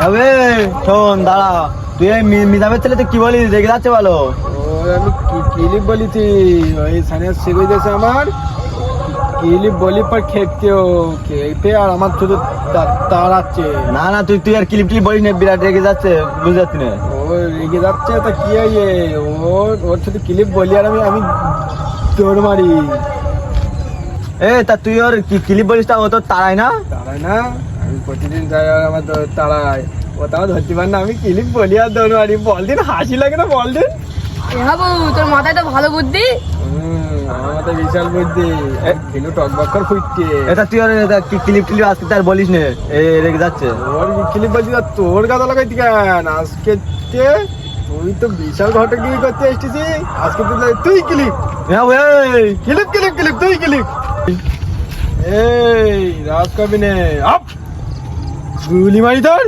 হবে শোন দাঁড়া। তুই এই মিজামের ছেলে তো কি বলিস? রেগে যাচ্ছে বলো ওই আমি কি- কিলিপ বলিছি ওই সানিয়া শিখে দিয়েছে আমার। কিলিপ বলি পর খেতে ও খেতে আর আমার শুধু তাড়াচ্ছে না না তুই তুই আর ক্লিপ টিপ বলিস না বিরাট রেগে যাচ্ছে বুঝতে পারছি না। ও রেগে যাচ্ছে তা কি হয়ে ওর ওর শুধু ক্লিপ বলি আর আমি আমি দৌড় মারি। এ তা তুই ওর কি ক্লিপ বলিস তা ও তো তারাই না? তাড়ায় না। আমি প্রতিদিন যাই আর আমার তাড়ায় ও তাও ধরতে পার না আমি ক্লিপ বলি আর দৌড় মারি। বল দিন হাসি লাগে না বল দিন? হাবু তোর মাথায় তো ভালো বুদ্ধি। আমার মাথায় বিশাল বুদ্ধি। খেলু টক বক্কর ফুটছে এটা তুই ওর ক্লিপ টিলিপ আজকে তার বলিস না এ রেগে যাচ্ছে। তোর ক্লিপ বলছি তোর গাদা লাগাইতি কেন? আজকে তুই তো বিশাল ঘটগিরি করতে এসেছিস। আজকে তুই তুই ক্লিপ হ্যাঁ ওই ক্লিপ ক্লিপ ক্লিপ তুই ক্লিপ এই রাজ কবি নে আপ! গুলি মারি তোর